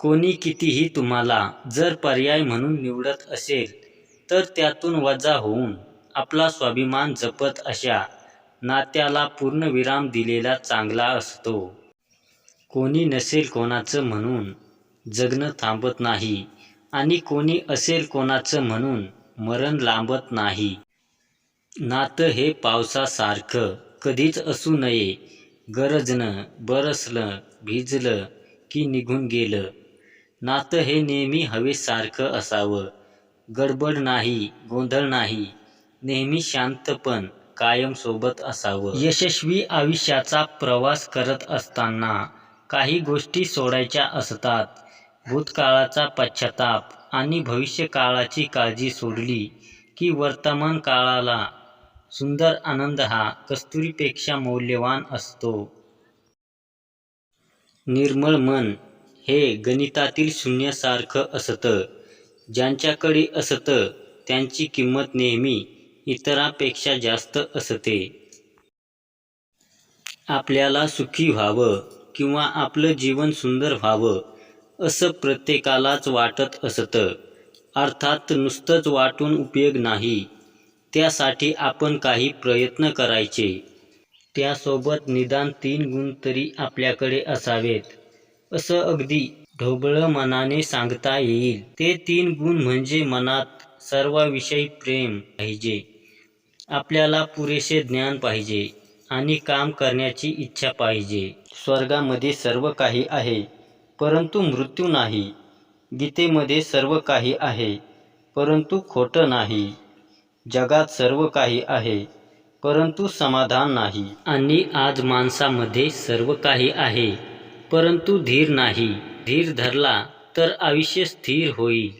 कोणी कितीही तुम्हाला जर पर्याय म्हणून निवडत असेल तर त्यातून वजा होऊन आपला स्वाभिमान जपत अशा नात्याला पूर्णविराम दिलेला चांगला असतो. कोणी नसेल कोणाचं म्हणून जगणं थांबत नाही आणि कोणी असेल कोणाचं म्हणून मरण लांबत नाही. नातं हे पावसासारखं कधीच असू नये. गरजणं बरसलं भिजलं की निघून गेलं. नातं हे नेहमी हवेसारखं असावं. गडबड नाही गोंधळ नाही. नेहमी शांतपण कायम सोबत असावं. यशस्वी आयुष्याचा प्रवास करत असताना काही गोष्टी सोडायच्या असतात. भूतकाळाचा पश्चाताप आणि भविष्यकाळाची काळजी सोडली की वर्तमान काळाला सुंदर आनंद हा कस्तुरीपेक्षा मौल्यवान असतो. निर्मळ मन हे गणितातील शून्यासारखं असतं. ज्यांच्याकडे असतं त्यांची किंमत नेहमी इतरांपेक्षा जास्त असते. आपल्याला सुखी व्हावं किंवा आपलं जीवन सुंदर व्हावं असं प्रत्येकालाच वाटत असतं. अर्थात नुसतंच वाटून उपयोग नाही. त्यासाठी आपण काही प्रयत्न करायचे. त्यासोबत निदान तीन गुण तरी आपल्याकडे असावेत. असं अगदी ढोबळ मनाने सांगता येईल. ते तीन गुण म्हणजे मनात सर्वाविषयी प्रेम पाहिजे. आपल्याला पुरेसे ज्ञान पाहिजे आणि काम करण्याची इच्छा पाहिजे. स्वर्गामध्ये सर्व काही आहे परंतु मृत्यू नाही. गीतेमध्ये सर्व काही आहे परंतु खोटं नाही. जगात सर्व काही आहे परंतु समाधान नाही. आणि आज माणसामध्ये सर्व काही आहे परंतु धीर नाही. धीर धरला तर आयुष्य स्थिर होईल.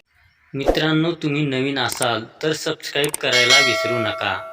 मित्रांनो तुम्ही नवीन असाल तर सबस्क्राईब करायला विसरू नका.